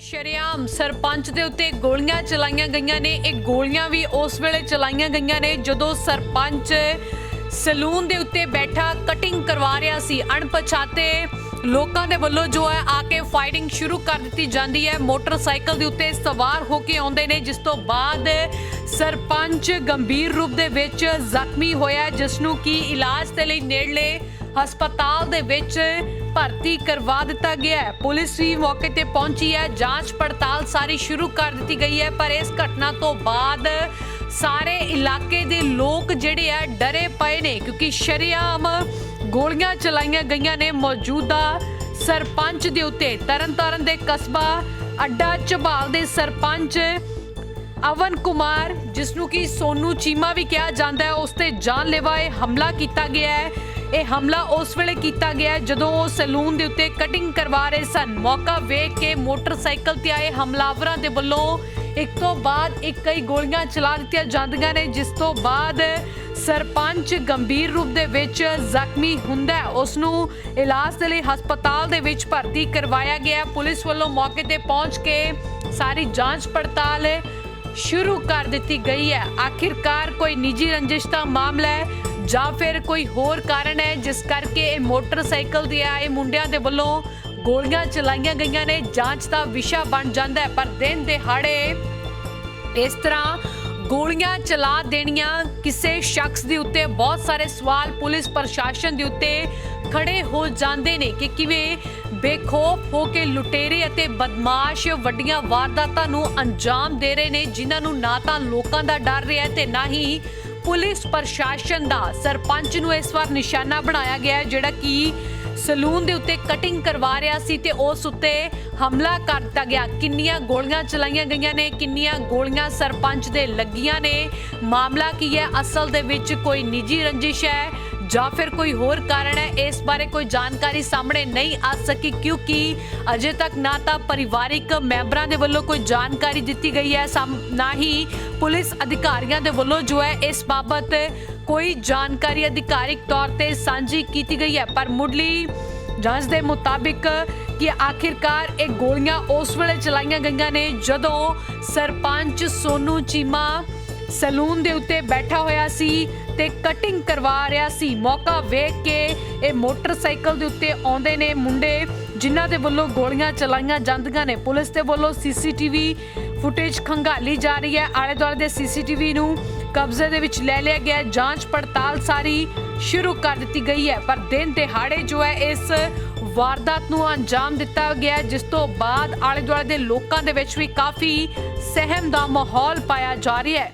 ਸ਼ਰੇਆਮ ਸਰਪੰਚ ਦੇ ਉੱਤੇ ਗੋਲੀਆਂ ਚਲਾਈਆਂ ਗਈਆਂ ਨੇ। ਇਹ ਗੋਲੀਆਂ ਵੀ ਉਸ ਵੇਲੇ ਚਲਾਈਆਂ ਗਈਆਂ ਨੇ, ਜਦੋਂ ਸਰਪੰਚ ਸਲੂਨ ਦੇ ਉੱਤੇ ਬੈਠਾ ਕਟਿੰਗ ਕਰਵਾ ਰਿਹਾ ਸੀ। ਅਣਪਛਾਤੇ ਲੋਕਾਂ ਦੇ ਵੱਲੋਂ ਜੋ ਹੈ, ਆ ਕੇ ਫਾਈਟਿੰਗ ਸ਼ੁਰੂ ਕਰ ਦਿੱਤੀ ਜਾਂਦੀ ਹੈ। ਮੋਟਰਸਾਈਕਲ ਦੇ ਉੱਤੇ ਸਵਾਰ ਹੋ ਕੇ ਆਉਂਦੇ ਨੇ, ਜਿਸ ਤੋਂ ਬਾਅਦ ਸਰਪੰਚ ਗੰਭੀਰ ਰੂਪ ਦੇ ਵਿੱਚ ਜ਼ਖਮੀ ਹੋਇਆ ਜਿਸ ਨੂੰ ਕੀ ਇਲਾਜ ਦੇ ਲਈ ਨੇੜਲੇ ਹਸਪਤਾਲ ਦੇ ਵਿੱਚ ਭਰਤੀ ਕਰਵਾ ਦਿੱਤਾ ਗਿਆ ਹੈ। ਪੁਲਿਸ ਵੀ ਮੌਕੇ ਤੇ ਪਹੁੰਚੀ ਹੈ। ਜਾਂਚ ਪੜਤਾਲ ਸਾਰੀ ਸ਼ੁਰੂ ਕਰ ਦਿੱਤੀ ਗਈ ਹੈ, ਪਰ ਇਸ ਘਟਨਾ ਤੋਂ ਬਾਅਦ ਸਾਰੇ ਇਲਾਕੇ ਦੇ ਲੋਕ ਜਿਹੜੇ ਆ ਡਰੇ ਪਏ ਨੇ, ਕਿਉਂਕਿ ਸ਼ਰੇਆਮ ਗੋਲੀਆਂ ਚਲਾਈਆਂ ਗਈਆਂ ਨੇ। ਮੌਜੂਦਾ ਸਰਪੰਚ ਦੇ ਉੱਤੇ ਤਰਨਤਾਰਨ ਦੇ ਕਸਬਾ ਅੱਡਾ ਝਬਾਲ ਦੇ ਸਰਪੰਚ ਅਵਨ ਕੁਮਾਰ ਜਿਸ ਨੂੰ ਕਿ ਸੋਨੂ ਚੀਮਾ ਵੀ ਕਿਹਾ ਜਾਂਦਾ ਹੈ, ਉਸ ਤੇ ਜਾਨਲੇਵਾ ਹਮਲਾ ਕੀਤਾ ਗਿਆ ਹੈ। ਇਹ ਹਮਲਾ ਉਸ ਵੇਲੇ ਕੀਤਾ ਗਿਆ ਜਦੋਂ ਉਹ ਸੈਲੂਨ ਦੇ ਉੱਤੇ ਕਟਿੰਗ ਕਰਵਾ ਰਹੇ ਸਨ। ਮੌਕਾ ਵੇਖ ਕੇ ਮੋਟਰਸਾਈਕਲ ਤੇ ਆਏ ਹਮਲਾਵਰਾਂ ਦੇ ਵੱਲੋਂ ਇੱਕ ਤੋਂ ਬਾਅਦ ਇੱਕ ਕਈ ਗੋਲੀਆਂ ਚਲਾ ਦਿੱਤੀਆਂ ਜਾਂਦੀਆਂ ਨੇ, ਜਿਸ ਤੋਂ ਬਾਅਦ ਸਰਪੰਚ ਗੰਭੀਰ ਰੂਪ ਦੇ ਵਿੱਚ ਜ਼ਖਮੀ ਹੁੰਦਾ ਹੈ। ਉਸ ਨੂੰ ਇਲਾਜ ਦੇ ਲਈ ਹਸਪਤਾਲ ਦੇ ਵਿੱਚ ਭਰਤੀ ਕਰਵਾਇਆ ਗਿਆ। ਪੁਲਿਸ ਵੱਲੋਂ ਮੌਕੇ ਤੇ ਪਹੁੰਚ ਕੇ ਸਾਰੀ ਜਾਂਚ ਪੜਤਾਲ ਸ਼ੁਰੂ ਕਰ ਦਿੱਤੀ ਗਈ ਹੈ। ਆਖਿਰਕਾਰ ਕੋਈ ਨਿੱਜੀ ਰੰਜਿਸ਼ ਦਾ ਮਾਮਲਾ ਹੈ। ਜਾਂ ਫਿਰ ਕੋਈ ਹੋਰ ਕਾਰਨ ਹੈ, ਜਿਸ ਕਰਕੇ ਇਹ ਮੋਟਰਸਾਈਕਲ ਦੇ ਆਏ ਮੁੰਡਿਆਂ ਦੇ ਵੱਲੋਂ ਗੋਲੀਆਂ ਚਲਾਈਆਂ ਗਈਆਂ ਨੇ, ਜਾਂਚ ਦਾ ਵਿਸ਼ਾ ਬਣ ਜਾਂਦਾ ਹੈ, ਪਰ ਦਿਨ ਦਿਹਾੜੇ ਇਸ ਤਰ੍ਹਾਂ ਗੋਲੀਆਂ ਚਲਾ ਦੇਣੀਆਂ ਕਿਸੇ ਸ਼ਖਸ ਦੇ ਉੱਤੇ ਬਹੁਤ ਸਾਰੇ ਸਵਾਲ ਪੁਲਿਸ ਪ੍ਰਸ਼ਾਸਨ ਦੇ ਉੱਤੇ ਖੜੇ ਹੋ ਜਾਂਦੇ ਨੇ ਕਿ ਕਿਵੇਂ ਬੇਖੌਫ ਹੋ ਕੇ ਲੁਟੇਰੇ ਅਤੇ ਬਦਮਾਸ਼ ਵੱਡੀਆਂ ਵਾਰਦਾਤਾਂ ਨੂੰ ਅੰਜਾਮ ਦੇ ਰਹੇ ਨੇ, ਜਿਨ੍ਹਾਂ ਨੂੰ ਨਾ ਤਾਂ ਲੋਕਾਂ ਦਾ ਡਰ ਰਿਹਾ ਹੈ ਤੇ ਨਾ ਹੀ ਪੁਲਿਸ ਪ੍ਰਸ਼ਾਸਨ ਦਾ ਸਰਪੰਚ ਨੂੰ ਇਸ ਵਾਰ ਨਿਸ਼ਾਨਾ ਬਣਾਇਆ ਗਿਆ ਜਿਹੜਾ ਕਿ ਸਲੂਨ ਦੇ ਉੱਤੇ ਕਟਿੰਗ ਕਰਵਾ ਰਿਹਾ ਸੀ ਤੇ ਉਸ ਉੱਤੇ ਹਮਲਾ ਕਰ ਦਿੱਤਾ ਗਿਆ। ਕਿੰਨੀਆਂ ਗੋਲੀਆਂ ਚਲਾਈਆਂ ਗਈਆਂ ਨੇ, ਕਿੰਨੀਆਂ ਗੋਲੀਆਂ ਸਰਪੰਚ ਦੇ ਲੱਗੀਆਂ ਨੇ। ਮਾਮਲਾ ਕੀ ਹੈ? ਅਸਲ ਦੇ ਵਿੱਚ ਕੋਈ ਨਿੱਜੀ ਰੰਜਿਸ਼ ਹੈ ਜਾਂ ਫਿਰ ਕੋਈ ਹੋਰ ਕਾਰਨ ਹੈ? ਇਸ ਬਾਰੇ ਕੋਈ ਜਾਣਕਾਰੀ ਸਾਹਮਣੇ ਨਹੀਂ ਆ ਸਕੀ, ਕਿਉਂਕਿ ਅਜੇ ਤੱਕ ਨਾ ਤਾਂ ਪਰਿਵਾਰਿਕ ਮੈਂਬਰਾਂ ਦੇ ਵੱਲੋਂ ਕੋਈ ਜਾਣਕਾਰੀ ਦਿੱਤੀ ਗਈ ਹੈ। ਸਾਮ- ਨਾ ਹੀ ਪੁਲਿਸ ਅਧਿਕਾਰੀਆਂ ਦੇ ਵੱਲੋਂ ਜੋ ਹੈ ਇਸ ਬਾਬਤ ਕੋਈ ਜਾਣਕਾਰੀ ਅਧਿਕਾਰਿਕ ਤੌਰ ਤੇ ਸਾਂਝੀ ਕੀਤੀ ਗਈ ਹੈ। ਪਰ ਮੁੱਢਲੀ ਜਾਂਚ ਦੇ ਮੁਤਾਬਿਕ ਕਿ ਆਖਿਰਕਾਰ ਇਹ ਗੋਲੀਆਂ ਉਸ ਵੇਲੇ ਚਲਾਈਆਂ ਗਈਆਂ ਨੇ ਜਦੋਂ ਸਰਪੰਚ ਸੋਨੂ ਚੀਮਾ ਸਲੂਨ ਦੇ ਉੱਤੇ ਬੈਠਾ ਹੋਇਆ ਸੀ ਤੇ ਕਟਿੰਗ ਕਰਵਾ ਰਿਹਾ ਸੀ। ਮੌਕਾ ਵੇਖ ਕੇ ਇਹ ਮੋਟਰਸਾਈਕਲ ਦੇ ਉੱਤੇ ਆਉਂਦੇ ਨੇ ਮੁੰਡੇ, ਜਿਨ੍ਹਾਂ ਦੇ ਵੱਲੋਂ ਗੋਲੀਆਂ ਚਲਾਈਆਂ ਜਾਂਦੀਆਂ ਨੇ। ਪੁਲਿਸ ਦੇ ਵੱਲੋਂ ਸੀਸੀਟੀਵੀ ਫੁਟੇਜ ਖੰਗਾਲੀ ਜਾ ਰਹੀ ਹੈ। ਆਲੇ ਦੁਆਲੇ ਦੇ ਸੀਸੀਟੀਵੀ ਨੂੰ ਕਬਜ਼ੇ ਦੇ ਵਿੱਚ ਲੈ ਲਿਆ ਗਿਆ ਜਾਂਚ ਪੜਤਾਲ ਸਾਰੀ ਸ਼ੁਰੂ ਕਰ ਦਿੱਤੀ ਗਈ ਹੈ। ਪਰ ਦਿਨ ਦਿਹਾੜੇ ਜੋ ਹੈ, ਇਸ ਵਾਰਦਾਤ ਨੂੰ ਅੰਜਾਮ ਦਿੱਤਾ ਗਿਆ ਜਿਸ ਤੋਂ ਬਾਅਦ ਆਲੇ ਦੁਆਲੇ ਦੇ ਲੋਕਾਂ ਦੇ ਵਿੱਚ ਵੀ ਕਾਫੀ ਸਹਿਮ ਦਾ ਮਾਹੌਲ ਪਾਇਆ ਜਾ ਰਿਹਾ ਹੈ।